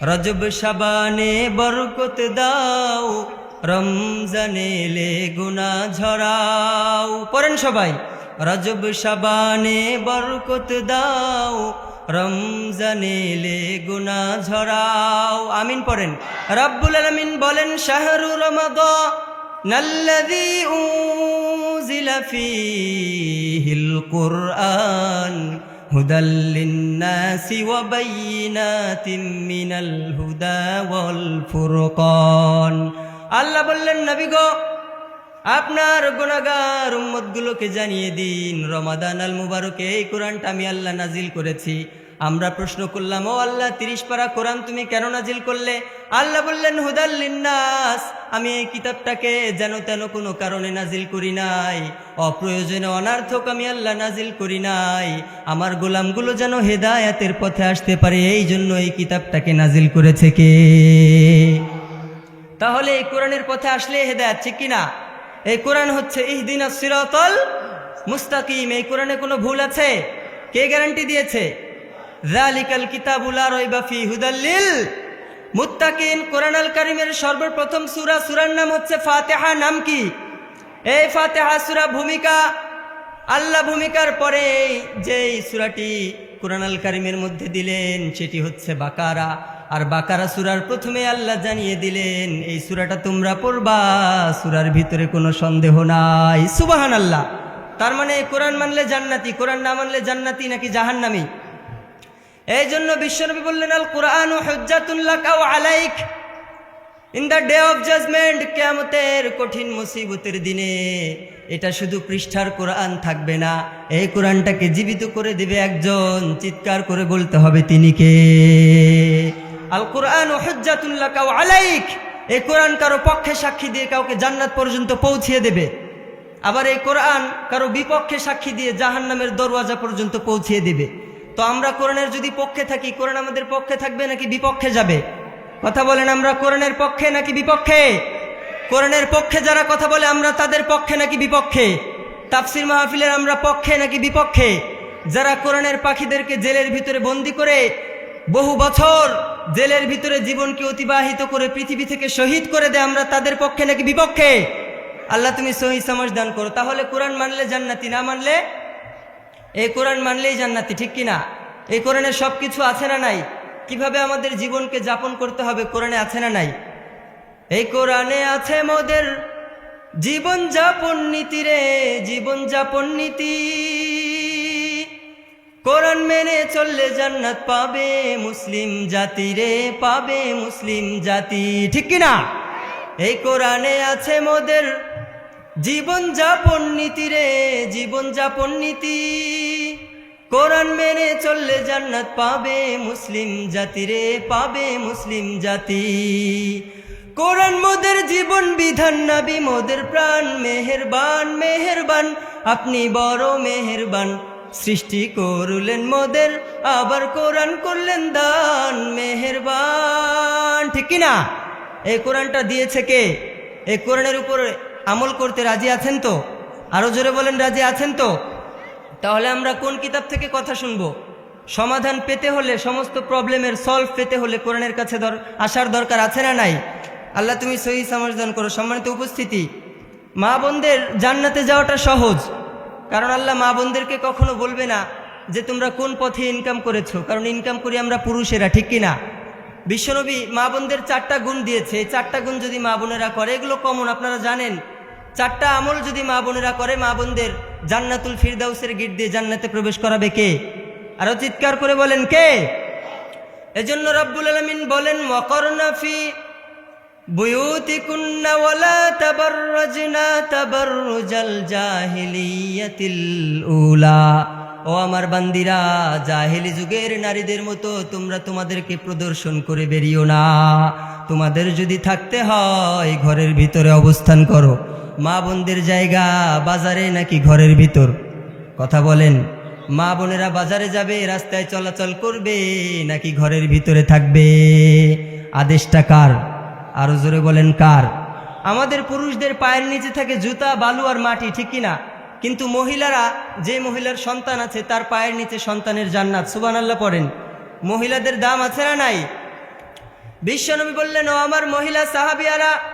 রজব সাবানে বরকত দাও, রমজানে লে গুনা ঝরাও। পড়েন সবাই, রজব সাবানে বরকত দাও, রমজানে লে গুনা ঝরাও। আমিন পড়েন। রব্বুল আলমিন বলেন, শাহরু রমাদা নাল্লাযী উনজিলা ফীহিল কুরআন। هدى للناس وبينات من الهدى والفرقان আল্লাহ বললেন নবী গো আপনার গুনাগার উম্মতগুলোকে জানিয়ে দিন রমাদান আল মুবারকে এই কোরআনটা আমি আল্লাহ নাজিল করেছি আমরা প্রশ্ন করলাম, ও আল্লাহ, তিরিশ পারা কোরআন তুমি কেন নাজিল করলে? আল্লাহ বললেন হুদাল্লিন্নাস আমি এই কিতাবটাকে যেন তেন কোনো কারণে নাজিল করি নাই। অপ্রয়োজনে অনার্থক আমি আল্লাহ নাজিল করি নাই। আমার গোলামগুলো যেন হেদায়াতের পথে আসতে পারে, এই জন্য এই কিতাবটাকে নাজিল করেছে কে? তাহলে এই কোরআনের পথে আসলে হেদায়াত ঠিক কিনা? এই কোরআন হচ্ছে, ইহদিন সিরাতল মুস্তাকিম এই কোরআনে কোনো ভুল আছে? কে গ্যারান্টি দিয়েছে? জালিকাল কিতাবুলা রইবাফি হুদাল্লিল মুত্তাকিন কোরআন আল কারিমের সর্বপ্রথম সূরা, সূরার নাম হচ্ছে ফাতিহা। নাম কি? এই ফাতিহা সূরা ভূমিকা, আল্লাহ ভূমিকার পরে যেই সূরাটি কোরআন আল কারিমের মধ্যে দিলেন, সেটি হচ্ছে বাকারা। আর বাকারা সুরার প্রথমে আল্লাহ জানিয়ে দিলেন, এই সুরাটা তোমরা পড়বা, সুরার ভিতরে কোনো সন্দেহ নাই। সুবাহান আল্লাহ তার মানে কোরআন মানলে জান্নাতি, কোরআন না মানলে জান্নাতি নাকি জাহান্নামি? এই জন্য বিশ্বনবী বললেন, আল কোরআন ও হজ্জাতুল্লাহ alike. In the day of judgement কেয়ামতের কঠিন মুসিবতের দিনে এটা শুধু পৃষ্ঠার কোরআন থাকবে না, এই কোরআনটাকে জীবিত করে দিবে একজন। চিৎকার করে বলতে হবে তিনি কে? আল কোরআন ও হজ্জাতুল্লাহ আলাইক। এই কোরআন কারও পক্ষে সাক্ষী দিয়ে কাউকে জান্নাত পর্যন্ত পৌঁছিয়ে দেবে। আবার এই কোরআন কারও বিপক্ষে সাক্ষী দিয়ে জাহান্নামের দরওয়াজা পর্যন্ত পৌঁছিয়ে দেবে। তো আমরা কোরআনের যদি পক্ষে থাকি, কোরআন আমাদের পক্ষে থাকবে নাকি বিপক্ষে যাবে? কথা বলেন, আমরা কোরআনের পক্ষে নাকি বিপক্ষে? কোরআনের পক্ষে যারা কথা বলে, আমরা তাদের পক্ষে নাকি বিপক্ষে? তাফসির মাহফিলের আমরা পক্ষে নাকি বিপক্ষে? যারা কোরআনের পাখিদেরকে জেলের ভিতরে বন্দি করে বহু বছর জেলের ভিতরে জীবনকে অতিবাহিত করে পৃথিবী থেকে শহীদ করে দেয়, আমরা তাদের পক্ষে নাকি বিপক্ষে? আল্লাহ তুমি সহি সমাজ দান করো। তাহলে কোরআন মানলে জান্নাতি, না মানলে এই কোরআন মানলেই জান্নাতি, ঠিক কিনা এই কোরআনে সব কিছু আছে না নাই? কীভাবে আমাদের জীবনকে যাপন করতে হবে, কোরআনে আছে না নাই? এই কোরআনে আছে মোদের জীবন যাপন নীতি রে, জীবন যাপন নীতি। কোরআন মেনে চললে জান্নাত পাবে মুসলিম জাতি রে, পাবে মুসলিম জাতি, ঠিক কিনা এই কোরআনে আছে মোদের জীবন যাপন নীতি রে, জীবন যাপন নীতি। কোরআন মেনে চললে জান্নাত পাবে মুসলিম জাতি রে, পাবে মুসলিম জাতি। কোরআন মোদের জীবন বিধান, নাবি মোদের প্রাণ, মেহেরবান মেহেরবান, আপনি বড় মেহেরবান। সৃষ্টি করলেন মোদের, আবার কোরআন করলেন দান, মেহেরবান। ঠিক কিনা এই কোরআনটা দিয়েছে কে? এই কোরআনের উপরে আমল করতে রাজি আছেন তো? আরও জোরে বলেন, রাজি আছেন তো? তাহলে আমরা কোন কিতাব থেকে কথা শুনব? সমাধান পেতে হলে, সমস্ত প্রবলেমের সলভ পেতে হলে কোরআনের কাছে দর আসার দরকার আছে না নাই? আল্লাহ তুমি সহি সমাধান করো, সম্মানিত উপস্থিতি। মা বোনদের জান্নাতে যাওয়াটা সহজ, কারণ আল্লাহ মা বোনদেরকে কখনো বলবে না যে তোমরা কোন পথে ইনকাম করেছ, কারণ ইনকাম করি আমরা পুরুষেরা, ঠিক কিনা? বিশ্বনবী মা বোনদের চারটা গুণ দিয়েছে, এই চারটা গুণ যদি মা বোনেরা করে, এগুলো কমন আপনারা জানেন। চারটা আমল যদি মা বোনেরা করে, মা বোনদের জান্নাতুল ফিরদাউসের গিট দিয়ে জান্নাতে প্রবেশ করাবে কে? আরও চিৎকার করে বলেন কে? এজন্য রব্বুল আলমিন বলেন মকরনাফি বুয়ুতিকুন্না ওয়ালা তাবাররাজনা তাবাররুজাল জাহিলিয়াতিল উলা। ও আমার বান্দিরা, জাহেলি যুগের নারীদের মতো তোমরা তোমাদেরকে প্রদর্শন করে বেরিও না। তোমাদের যদি থাকতে হয়, ঘরের ভিতরে অবস্থান করো। মা বোনদের জায়গা বাজারে নাকি ঘরের ভিতর? কথা বলেন, মা বোনেরা বাজারে যাবে, রাস্তায় চলাচল করবে, নাকি ঘরের ভিতরে থাকবে? আদেশটা কার? আরও জোরে বলেন কার? আমাদের পুরুষদের পায়ের নিচে থাকে জুতা, বালু আর মাটি, ঠিক কিনা? কিন্তু মহিলারা, যে মহিলার সন্তান আছে, তার পায়ের নিচে সন্তানের জান্নাত সুবান আল্লাহ পড়েন। মহিলাদের দাম আছে না নাই? বিশ্বনবী বললেন, ও আমার মহিলা সাহাবিয়ারা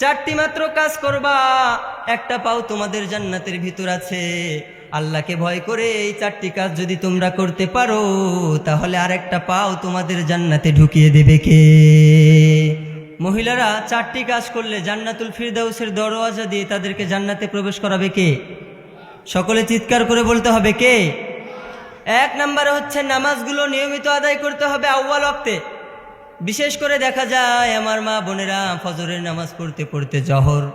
চারটি মাত্র কাজ করবা, একটা পাও তোমাদের জান্নাতের ভিতর আছে। আল্লাহকে ভয় করে এই চারটি কাজ যদি তোমরা করতে পারো, তাহলে আর একটা পাও তোমাদের জান্নাতে ঢুকিয়ে দেবে কে? মহিলারা চারটি কাজ করলে জান্নাতুল ফিরদাউসের দরওয়াজা দিয়ে তাদেরকে জান্নাতে প্রবেশ করাবে কে? সকলে চিৎকার করে বলতে হবে কে? এক নম্বরে হচ্ছে নামাজগুলো নিয়মিত আদায় করতে হবে আউ্বাল অক্তে বিশেষ করে দেখা যায় আমার মা বোনেরা ফজরের নামাজ পড়তে পড়তে জহর,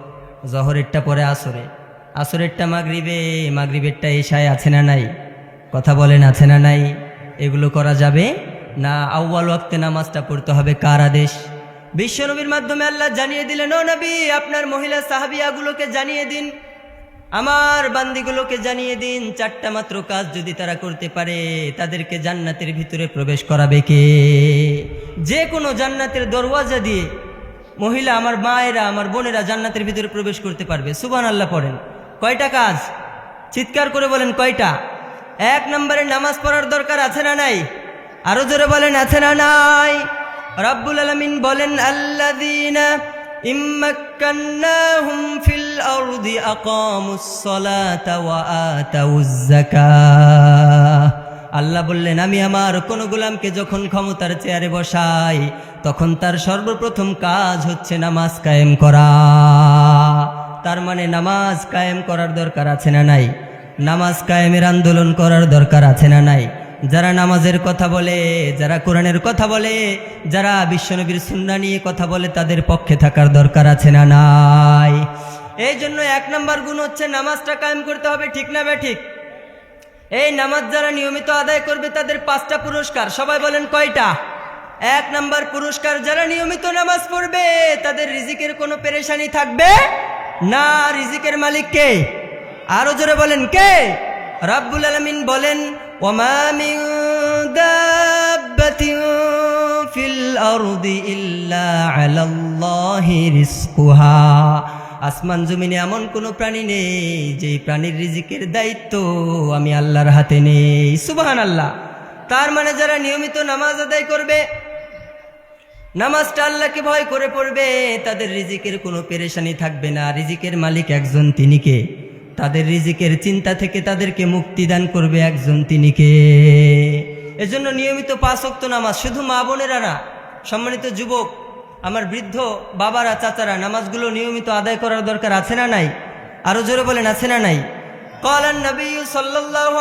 জহরেরটা পরে আসরে। আসরেরটা মাগরিবে, মাগরিবেরটা এশায় আছে না নাই? কথা বলেন আছে না নাই? এগুলো করা যাবে? না আউ্বাল ওয়াক্তে নামাজটা পড়তে হবে কার আদেশ? বিশ্বনবীর মাধ্যমে আল্লাহ জানিয়ে দিলেন, ও নবী, আপনার মহিলা সাহাবিয়াগুলোকে জানিয়ে দিন। আমার বান্দিগুলোকে জানিয়ে দিন, চারটা মাত্র কাজ যদি তারা করতে পারে, তাদেরকে জান্নাতের ভিতরে প্রবেশ করাবে কে? যে কোনো জান্নাতের দরওয়াজা দিয়ে মহিলা আমার মায়েরা, আমার বোনেরা জান্নাতের ভিতরে প্রবেশ করতে পারবে। সুবান আল্লাহ পড়েন। কয়টা কাজ? চিৎকার করে বলেন কয়টা? এক নম্বরে নামাজ পড়ার দরকার আছে না নাই? আরও জোরে বলেন, আছে না নাই? রাব্বুল আলামিন বলেন, আল্লাযীনা ইম্মাক্কান্নাহুম আকামুস সালাতা ওয়া আতাউজ আল্লাহ বললেন, আমি আমার কোন গোলামকে যখন ক্ষমতার চেয়ারে বসাই, তখন তার সর্বপ্রথম কাজ হচ্ছে নামাজ কায়েম করা। তার মানে নামাজ কায়েম করার দরকার আছে না নাই? নামাজ কায়েমের আন্দোলন করার দরকার আছে না নাই? যারা নামাজের কথা বলে, যারা কোরআনের কথা বলে, যারা বিশ্বনবীর সুন্না নিয়ে কথা বলে, তাদের পক্ষে থাকার দরকার আছে না নাই? এই জন্য এক নম্বর গুণ হচ্ছে নামাজটা কায়েম করতে হবে, ঠিক না বে ঠিক? এই নামাজ যারা নিয়মিত আদায় করবে তাদের পাঁচটা পুরস্কার। সবাই বলেন কয়টা? এক নাম্বার পুরস্কার, যারা নিয়মিত নামাজ পড়বে, তাদের রিজিকের কোনো পেরেশানি থাকবে না। রিজিকের মালিক কে? আরও জোরে বলেন কে? রাব্বুল আলামিন বলেন ফিল ইল্লা আলাল্লাহি রিজকুহা। আসমান জমিনে এমন কোনো প্রাণী নেই, যেই প্রাণীর রিজিকের দায়িত্ব আমি আল্লাহর হাতে নেই। সুবাহান আল্লাহ তার মানে যারা নিয়মিত নামাজ আদায় করবে, নামাজটা আল্লাহকে ভয় করে পড়বে, তাদের রিজিকের কোনো পেরেশানি থাকবে না। রিজিকের মালিক একজন তিনি কে? তাদের রিজিকের চিন্তা থেকে তাদেরকে মুক্তি দান করবে একজন তিনি কে? এজন্য নিয়মিত পাঁচ ওয়াক্ত নামাজ শুধু মা বোনেরা না, সম্মানিত যুবক আমার বৃদ্ধ বাবারা, চাচারা, নামাজগুলো নিয়মিত আদায় করার দরকার আছে না নাই? আরও জোরে বলেন, আছে না নাই? নবী সাল্লাল্লাহু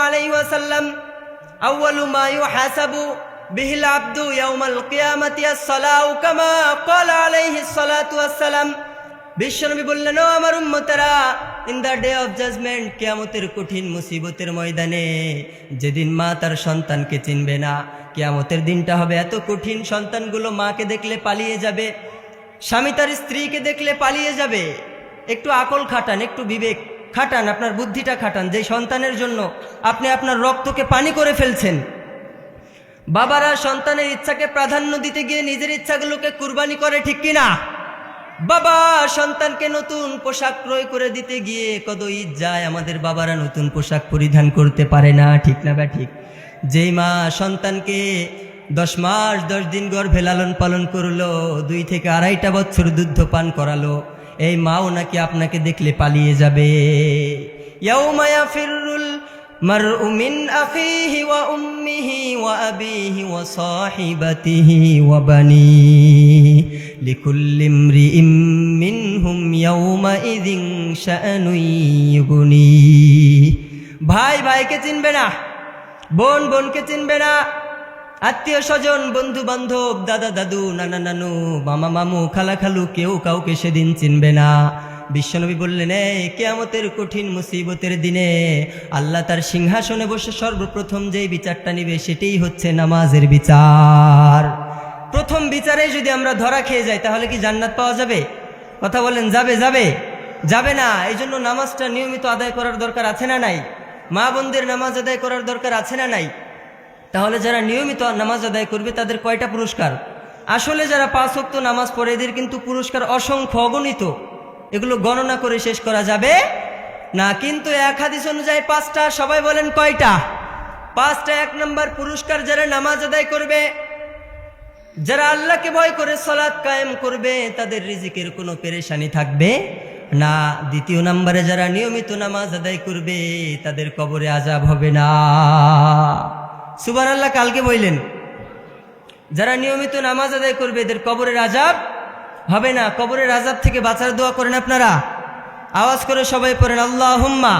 বিশ্বনবী বললেন আমার উম্মতারা in the day of judgement কেয়ামতের কঠিন মুসিবতের ময়দানে, যেদিন মা তার সন্তানকে চিনবে না, কেয়ামতের দিনটা হবে এত কঠিন, সন্তানগুলো মাকে দেখলে পালিয়ে যাবে, স্বামী তার স্ত্রীকে দেখলে পালিয়ে যাবে। একটু আকল খাটান, একটু বিবেক খাটান, আপনার বুদ্ধিটা খাটান, যে সন্তানের জন্য আপনি আপনার রক্তকে পানি করে ফেলছেন। বাবারা সন্তানের ইচ্ছাকে প্রাধান্য দিতে গিয়ে নিজের ইচ্ছাগুলোকে কুরবানি করে ঠিক কিনা? বাবা, সন্তানকে নতুন পোশাক ক্রয় করে দিতে গিয়ে কত ঈদ যায় আমাদের বাবারা নতুন পোশাক পরিধান করতে পারে না, ঠিক না বা ঠিক? যেই মা সন্তানকে দশ মাস, দশ দিন গর্ভে লালন পালন করল, দুই থেকে আড়াইটা বছর দুধ পান করালো, এই মাও নাকি আপনাকে দেখলে পালিয়ে যাবে। ইয়াউমা ইয়াফিরুল মারউ মিন আখিহি ওয়া উম্মিহি ওয়া আবিহি ওয়া বানিহি লিকুল্লি ইমরিইম মিনহুম ইয়াউমাইযিন ভাই ভাইকে চিনবে না, বোন বোনকে চিনবে না, আত্মীয় স্বজন, বন্ধু বান্ধব, দাদা দাদু, নানা নানু, মামা মামু, খালা খালু, কেউ কাউকে সেদিন চিনবে না। বিশ্বনবী বললেন এই কেয়ামতের কঠিন মুসিবতের দিনে আল্লাহ তার সিংহাসনে বসে সর্বপ্রথম যেই বিচারটা নিবে সেটাই হচ্ছে নামাজের বিচার। প্রথম বিচারে যদি আমরা ধরা খেয়ে যাই, তাহলে কি জান্নাত পাওয়া যাবে? কথা বলেন, যাবে যাবে। যাবে না এই জন্য নামাজটা নিয়মিত আদায় করার দরকার আছে না নাই? মা বোনদের নামাজ আদায় করার দরকার আছে না নাই? তাহলে যারা নিয়মিত নামাজ আদায় করবে, তাদের কয়টা পুরস্কার? আসলে যারা পাঁচ ওয়াক্ত নামাজ পড়ে, এদের কিন্তু পুরস্কার অসংখ্য, অগণিত। এগুলো গণনা করে শেষ করা যাবে? না, কিন্তু এক হাদিস অনুযায়ী পাঁচটা, সবাই বলেন কয়টা? পাঁচটা, এক নম্বর পুরস্কার যারা নামাজ আদায় করবে যারা আল্লাহকে ভয় করে সলাৎ কায়েম করবে, তাদের রিজিকের কোনো পেরেশানি থাকবে না। দ্বিতীয় নম্বরে যারা নিয়মিত নামাজ আদায় করবে, তাদের কবরে আজাব হবে না। সুবান আল্লাহ কালকে বললেন, যারা নিয়মিত নামাজ আদায় করবে, এদের কবরের আজাব হবে না। কবরের আজাব থেকে বাঁচার দোয়া করেন আপনারা। আওয়াজ করে সবাই পড়েন আল্লাহ হুম্মা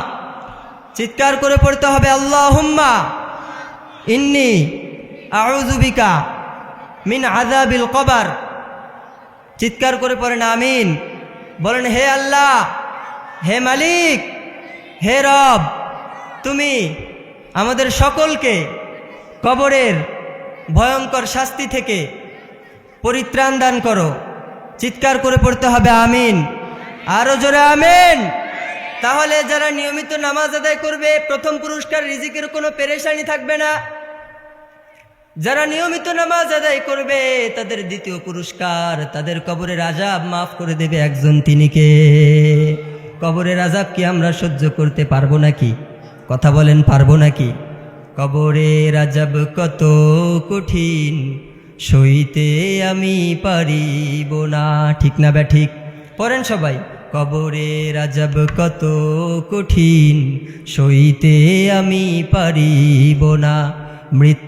চিৎকার করে পড়তে হবে আল্লাহ হুম্মা ইন্নি আউজুবিকা মিন আজাবিল কবার। চিৎকার করে পড়েন আমিন। বলেন, হে আল্লাহ, হে মালিক, হে রব, তুমি আমাদের সকলকে কবরের ভয়ঙ্কর শাস্তি থেকে পরিত্রাণ দান করো। চিৎকার করে পড়তে হবে, আমিন। আরও জোরে, আমিন। তাহলে যারা নিয়মিত নামাজ আদায় করবে, প্রথম পুরস্কার, রিজিকের কোনো পেরেশানি থাকবে না। যারা নিয়মিত নামাজ আদায় করবে, তাদের দ্বিতীয় পুরস্কার, তাদের কবরের আজাব মাফ করে দেবে একজন তিনিকে কবরের আজাব কি আমরা সহ্য করতে পারব নাকি? কথা বলেন, পারব নাকি? কবরের আজাব কত কঠিন, সইতে আমি পারিব না, ঠিক না ব্যা ঠিক? পড়েন সবাই কবরে রাজাব কত কঠিন, সইতে আমি পারিব না, মৃত্যু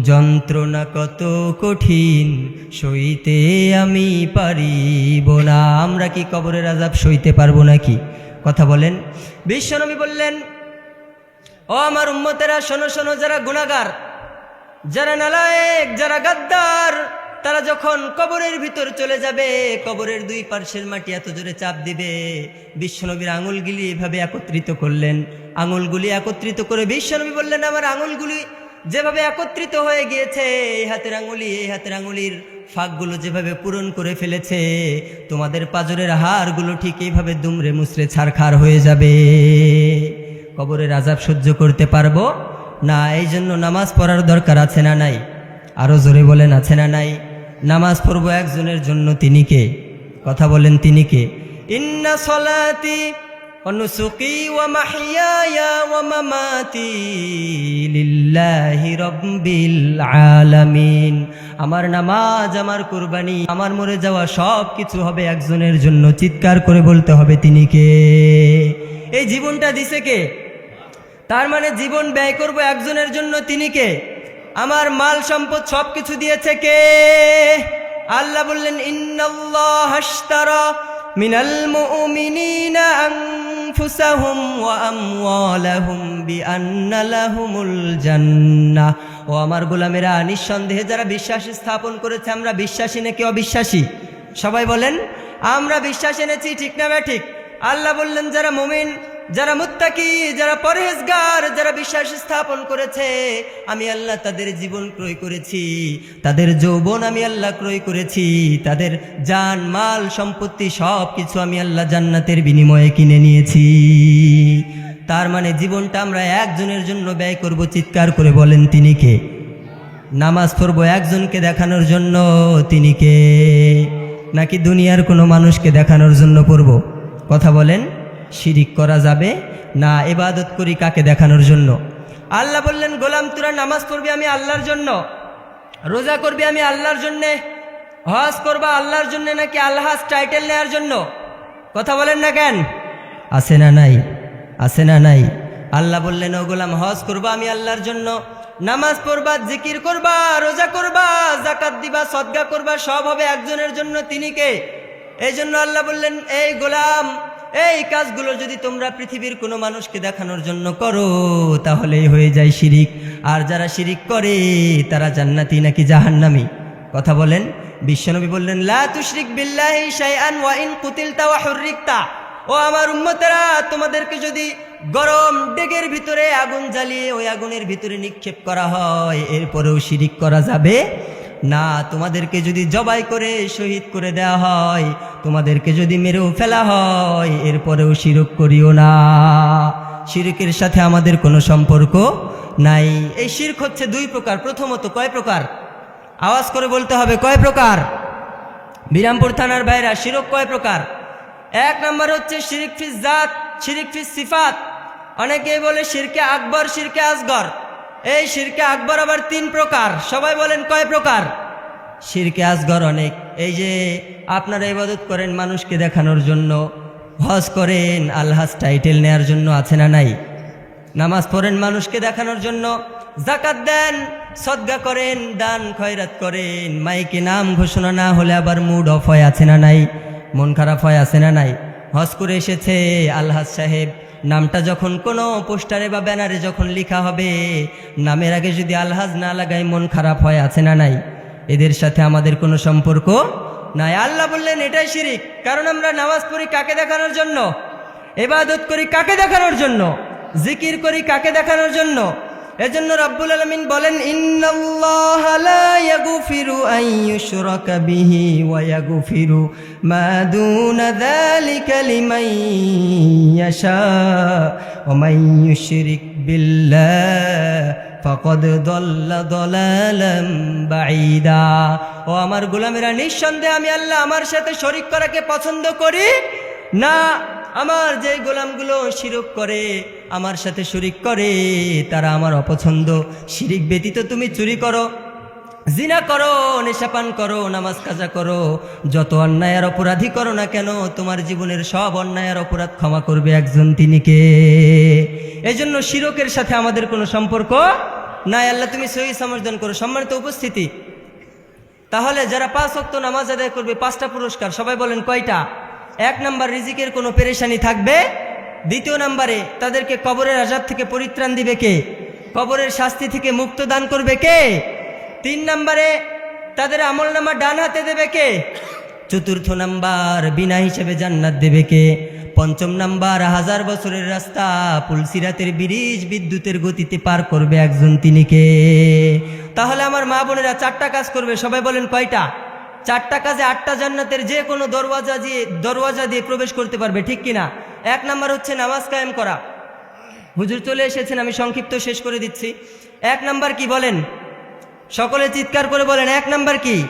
যন্ত্রণা, কত কঠিন, সইতে আমি পারিব না। আমরা কি কবরের আজাব সইতে পারব নাকি? কথা বলেন। বিশ্বনবী বললেন, ও আমার উম্মতেরা, শোনো শোনো, যারা গুণাগার যারা নালায়েক, যারা গাদ্দার, তারা যখন কবরের ভিতর চলে যাবে, কবরের দুই পার্শ্বের মাটি এত জোরে চাপ দিবে। বিশ্বনবীর আঙুলগুলি এভাবে একত্রিত করলেন। আঙুলগুলি একত্রিত করে বিশ্বনবী বললেন, আমার আঙুলগুলি যেভাবে একত্রিত হয়ে গিয়েছে, এই হাতের আঙুলি, এই হাতের আঙুলির ফাঁকগুলো যেভাবে পূরণ করে ফেলেছে, তোমাদের পাজরের হাড়গুলো ঠিক এইভাবে দুমড়ে মুচড়ে ছারখার হয়ে যাবে। কবরের আজাব সহ্য করতে পারব? না এই জন্য নামাজ পড়ার দরকার আছে না নাই? আরও জোরে বলেন, আছে না নাই? নামাজ পড়ব একজনের জন্য তিনি কে? কথা বলেন তিনি কে? ইন্না সলাতি আমার নামাজ, আমার কুরবানি, আমার মরে যাওয়া সব কিছু হবে একজনের জন্য। চিৎকার করে বলতে হবে তিনি কে? এই জীবনটা দিছে কে? তার মানে জীবন ব্যয় করব একজনের জন্য তিনি কে? আমার মাল সম্পদ সব কিছু দিয়েছে কে? আল্লাহ বললেন, ইন্নাল্লাহ হাশতারা মিনাল মুমিনিনা আনফুসাহুম ওয়া আমওয়ালাহুম বিআন্না লাহুমুল জান্নাহ ও আমার গোলামেরা, নিঃসন্দেহে যারা বিশ্বাস স্থাপন করেছে, আমরা বিশ্বাসী নাকি অবিশ্বাসী? সবাই বলেন, আমরা বিশ্বাস এনেছি, ঠিক না ঠিক? আল্লাহ বললেন, যারা মুমিন যারা মুত্তাকি, যারা পরহেজগার, যারা বিশ্বাস স্থাপন করেছে, আমি আল্লাহ তাদের জীবন ক্রয় করেছি, তাদের যৌবন আমি আল্লাহ ক্রয় করেছি, তাদের জান, মাল, সম্পত্তি সব কিছু আমি আল্লাহ জান্নাতের বিনিময়ে কিনে নিয়েছি। তার মানে জীবনটা আমরা একজনের জন্য ব্যয় করব চিৎকার করে বলেন তিনি কে? নামাজ পড়ব একজনকে দেখানোর জন্য তিনি কে? নাকি দুনিয়ার কোনো মানুষকে দেখানোর জন্য পড়ব? কথা বলেন। শিরিক করা যাবে? না এবাদত করি কাকে দেখানোর জন্য? আল্লাহ বললেন, গোলাম তোরা নামাজ পড়বি আমি আল্লাহর জন্য? রোজা করবি আমি আল্লাহর জন্যে? হজ করবা আল্লাহর জন্য নাকি আল্লাহাজ টাইটেল নেওয়ার জন্য? কথা বলেন না কেন? আছে না নাই? আছে না নাই? আল্লাহ বললেন, ও গোলাম, হজ করবা আমি আল্লাহর জন্য? নামাজ পড়বা, জিকির করবা, রোজা করবা জাকাত দিবা, সদগা করবা, সব হবে একজনের জন্য। তিনি কে? এই জন্য আল্লাহ বললেন, এই গোলাম এই কাজগুলো যদি তোমরা পৃথিবীর কোনো মানুষকে দেখানোর জন্য করো, তাহলেই হয়ে যায় শিরিক। আর যারা শিরিক করে, তারা জান্নাতি নাকি জাহান্নামি? কথা বলেন। বিশ্বনবী বললেন, লা তুশরিক বিল্লাহি শাইআন ওয়া ইন কুতিলতা ওয়া হুররিকতা। ও আমার উম্মতেরা, তোমাদেরকে যদি গরম ডেগের ভিতরে আগুন জ্বালিয়ে ওই আগুনের ভিতরে নিক্ষেপ করা হয়, এরপরেও শিরিক করা যাবে না, তোমাদেরকে যদি জবাই করে, শহীদ করে দেওয়া হয়, তোমাদেরকে যদি মেরেও ফেলা হয়, এরপরেও শিরক করিও না। শিরকের সাথে আমাদের কোনো সম্পর্ক নাই। এই শির্ক হচ্ছে দুই প্রকার। প্রথমত, কয় প্রকার? আওয়াজ করে বলতে হবে, কয় প্রকার? বিরামপুর থানার বাইরা শিরক কয় প্রকার? এক নম্বর হচ্ছে শিরিক ফিস জাত, শিরিক ফিস সিফাত। অনেকে বলে শিরকে আকবর, শিরকে আসগর। এই শিরকে আকবর আবার তিন প্রকার। সবাই বলেন কয় প্রকার? শিরকে আসগর অনেক। এই যে আপনারা ইবাদত করেন মানুষকে দেখানোর জন্য, হজ করেন আল্লাহাজ টাইটেল নেয়ার জন্য আছে না নাই? নামাজ পড়েন মানুষকে দেখানোর জন্য জাকাত দেন, সদ্গা করেন, দান, খয়রাত করেন, মাইকে নাম ঘোষণা না হলে আবার মুড অফ হয়ে আছে না নাই? মন খারাপ হয় আছে না নাই? হজ করে এসেছে আলহাজ সাহেব নামটা যখন কোনো পোস্টারে বা ব্যানারে যখন লেখা হবে, নামের আগে যদি আলহাজ না লাগাই মন খারাপ হয়, আছে না নাই? এদের সাথে আমাদের কোনো সম্পর্ক নাই। আল্লাহ বললেন, এটাই শিরিক, কারণ আমরা নামাজ পড়ি কাকে দেখানোর জন্য? এবাদত করি কাকে দেখানোর জন্য? জিকির করি কাকে দেখানোর জন্য? এজন্য রাব্বুল আলামিন বলেন, ইন্নাল্লাহ লা ইয়াগফিরু আন ইউশরাকা বিহি ওয়া ইয়াগফিরু মা দুনা ফকদ দল্লা ও আমার গোলামেরা, নিঃসন্দেহে আমি আল্লাহ আমার সাথে শরিক করাকে পছন্দ করি না, আমার যে গোলামগুলো শিরক করে আমার সাথে শরিক করে, তারা আমার অপছন্দ। শিরিক ব্যতীত তুমি চুরি করো। জিনা করো, নেশাপান করো, নামাজ কাজা করো। যত অন্যায় আর অপরাধী করো না কেন, তোমার জীবনের সব অন্যায় আর অপরাধ ক্ষমা করবে একজন তিনিকে এজন্য শিরকের সাথে আমাদের কোনো সম্পর্ক নাই। আল্লাহ, তুমি সহি সমর্থন করো। সম্মানিত উপস্থিতি, তাহলে যারা পাঁচ অক্ত নামাজ আদায় করবে, পাঁচটা পুরস্কার, সবাই বলেন কয়টা? এক নাম্বার, রিজিকের কোনো পেরেশানি থাকবে দ্বিতীয় নাম্বারে, তাদেরকে কবরের আজাব থেকে পরিত্রাণ দিবে কে? কবরের শাস্তি থেকে মুক্ত দান করবে কে? তিন নাম্বারে, তাদের আমল নামা ডান হাতে দেবে কে? চতুর্থ নাম্বার, বিনা হিসেবে জান্নাত দেবে কে? পঞ্চম নাম্বার, হাজার বছরের রাস্তা, পুলসিরাতের ব্রিজ বিদ্যুতের গতিতে পার করবে একজন তিনি কে? তাহলে আমার মা বোনেরা চারটা কাজ করবে, সবাই বলেন কয়টা? চারটা কাজে আটটা জান্নাতের যে কোনো দরওয়াজা দিয়ে দরওয়াজা দিয়ে প্রবেশ করতে পারবে, ঠিক কিনা? এক নাম্বার হচ্ছে নামাজ কায়েম করা। হুজুর চলে এসেছেন, আমি সংক্ষিপ্ত শেষ করে দিচ্ছি। এক নাম্বার কি বলেন? সকলে চিৎকার করে বলেন, এক নাম্বার কি?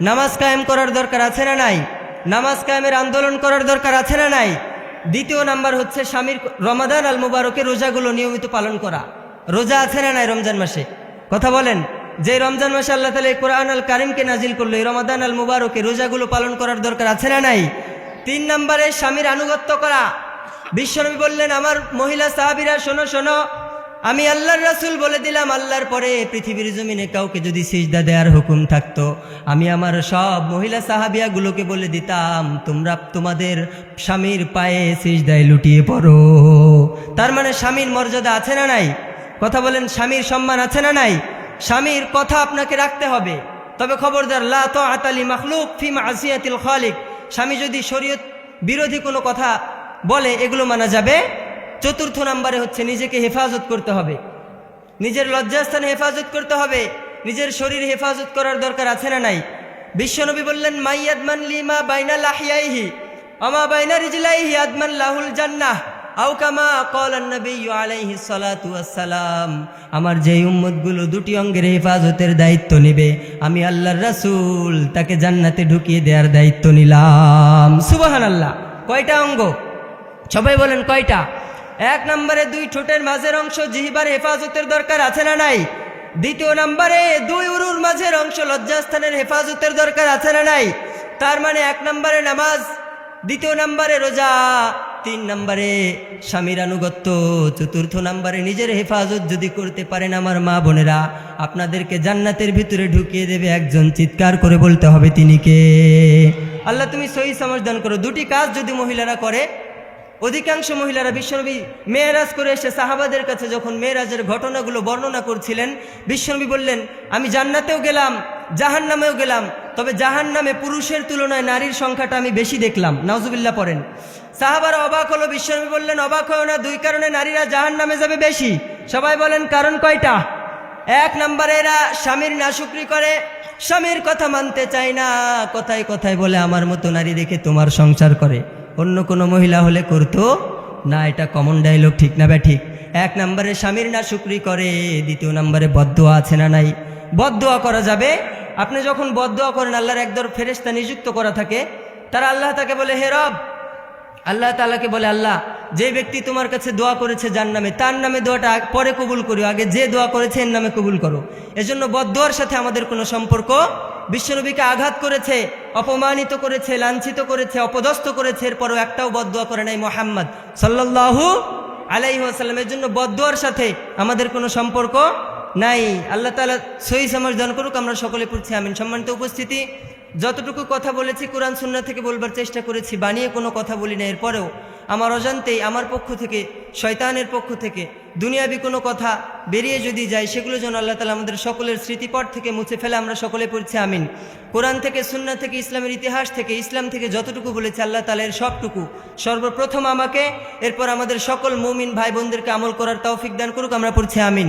নামাজ কায়েম করার দরকার আছে না নাই? নামাজ কায়েমের আন্দোলন করার দরকার আছে না নাই? দ্বিতীয় নাম্বার হচ্ছে স্বামীর রমাদান আল মুবারকের রোজাগুলো নিয়মিত পালন করা। রোজা আছে না নাই রমজান মাসে? কথা বলেন। যে রমজান মাসে আল্লাহ তালা কোরআন আল কারিমকে নাজিল করল, এই রমাদান আল মুবারকে রোজাগুলো পালন করার দরকার আছে না নাই? তিন নম্বরে স্বামীর আনুগত্য করা। বিশ্বনবী বললেন, আমার মহিলা সাহাবিরা, শোনো শোনো, আমি আল্লাহর রাসুল বলে দিলাম, আল্লাহর পরে পৃথিবীর জমিনে কাউকে যদি সিজদা দেওয়ার হুকুম থাকতো, আমি আমার সব মহিলা সাহাবিয়াগুলোকে বলে দিতাম, তোমরা তোমাদের স্বামীর পায়ে সিজদায় লুটিয়ে পড়ো। তার মানে স্বামীর মর্যাদা আছে না নাই? কথা বলেন, স্বামীর সম্মান আছে না নাই? স্বামীর কথা আপনাকে রাখতে হবে। তবে খবরদার, লা তো আতালি মখলুক ফিম আসিয়াতিল খালিক। স্বামী যদি শরীয়ত বিরোধী কোনো কথা বলে, এগুলো মানা যাবে। চতুর্থ নাম্বারে হচ্ছে নিজেকে হেফাজত করতে হবে। নিজের লজ্জাস্থানে হেফাজত করতে হবে। নিজের শরীর হেফাজত করার দরকার আছে না নাই? বিশ্বনবী বললেন মাইয়াদমান লিমা বাইনা লাহিয়াইহি আমা বাইনা রিজলাইহি আদমান লাহুল জান্নাহ। আও কামা কলান নবী আলাইহি সালাতু আমার যেই উম্মতগুলো দুটি অঙ্গের হেফাজতের দায়িত্ব নেবে, আমি আল্লাহর রাসূল, তাকে জান্নাতে ঢুকিয়ে দেওয়ার দায়িত্ব নিলাম। সুবাহান আল্লাহ কয়টা অঙ্গ? সবাই বলেন কয়টা? এক নম্বরে দুই ঠোঁটের মাঝের অংশ জিহিবার হেফাজতের দরকার আছে না নাই? দ্বিতীয় নম্বরে দুই উরুর মাঝের অংশ লজ্জাস্থানের হেফাজতের দরকার আছে না নাই? তার মানে এক নম্বরে নামাজ, দ্বিতীয় নম্বরে রোজা তিন নম্বরে স্বামীর আনুগত্য, চতুর্থ নম্বরে নিজের হেফাজত যদি করতে পারেন আমার মা বোনেরা, আপনাদেরকে জান্নাতের ভিতরে ঢুকিয়ে দেবে একজন চিৎকার করে বলতে হবে তিনি কে? আল্লাহ তুমি সহি সমাজদান করো। দুটি কাজ যদি মহিলারা করে, অধিকাংশ মহিলারা বিশ্বনবী মেয়েরাজ করে এসে সাহাবাদের কাছে যখন মেয়েরাজের ঘটনাগুলো বর্ণনা করছিলেন, বিশ্বনবী বললেন, আমি জান্নাতেও গেলাম জাহান নামেও গেলাম, তবে জাহান নামে পুরুষের তুলনায় নারীর সংখ্যাটা আমি বেশি দেখলাম। নাজুবিল্লা পড়েন। সাহাবারা অবাক হলো, বিশ্বনবী বললেন, অবাক হয় না, দুই কারণে নারীরা জাহান নামে যাবে বেশি। সবাই বলেন, কারণ কয়টা? এক নম্বরে এরা স্বামীর নাশুকরি করে, স্বামীর কথা মানতে চায় না, কথায় কথায় বলে, আমার মতো নারী দেখে তোমার সংসার করে। অন্য কোনো মহিলা হলে করতো? না, এটা কমন ডায়লগ ঠিক না ব্যা ঠিক এক নম্বরে স্বামীর না শুক্রি করে, দ্বিতীয় নম্বরে বদদোয়া আছে না নাই? বদদোয়া করা যাবে? আপনি যখন বদদোয়া করেন, আল্লাহর একদর ফেরেস্তা নিযুক্ত করা থাকে, তারা আল্লাহ তাকে বলে, হে রব আল্লাহ তালাকে বলে, আল্লাহ, যে ব্যক্তি তোমার কাছে দোয়া করেছে যার নামে, তার নামে দোয়াটা পরে কবুল করিও। আগে যে দোয়া করেছে এর নামে কবুল করো। এজন্য বদোয়ার সাথে আমাদের কোনো সম্পর্ক বিশ্বনবীকে আঘাত করেছে, অপমানিত করেছে, লাঞ্ছিত করেছে, অপদস্থ করেছে, এরপরও একটাও বদোয়া করে নাই মোহাম্মদ সাল্লাল্লাহু আলাইহি ওয়াসাল্লামের জন্য বদোয়ার সাথে আমাদের কোনো সম্পর্ক নাই। আল্লাহ তাআলা সহি সমাজ দান করুক, আমরা সকলে পড়ছি, আমিন। সম্মানিত উপস্থিতি যতটুকু কথা বলেছি কোরআন সুন্না থেকে বলবার চেষ্টা করেছি, বানিয়ে কোনো কথা বলি না। এরপরেও আমার অজান্তেই, আমার পক্ষ থেকে, শয়তানের পক্ষ থেকে দুনিয়াবি কোনো কথা বেরিয়ে যদি যায়, সেগুলো যেন আল্লাহ তালা আমাদের সকলের স্মৃতিপট থেকে মুছে ফেলে, আমরা সকলে পড়ছি, আমিন। কোরআন থেকে সুন্না থেকে, ইসলামের ইতিহাস থেকে, ইসলাম থেকে যতটুকু বলেছে, আল্লাহ তালা এর সবটুকু সর্বপ্রথম আমাকে, এরপর আমাদের সকল মুমিন ভাই বোনদেরকে আমল করার তৌফিক দান করুক, আমরা পড়ছি, আমিন।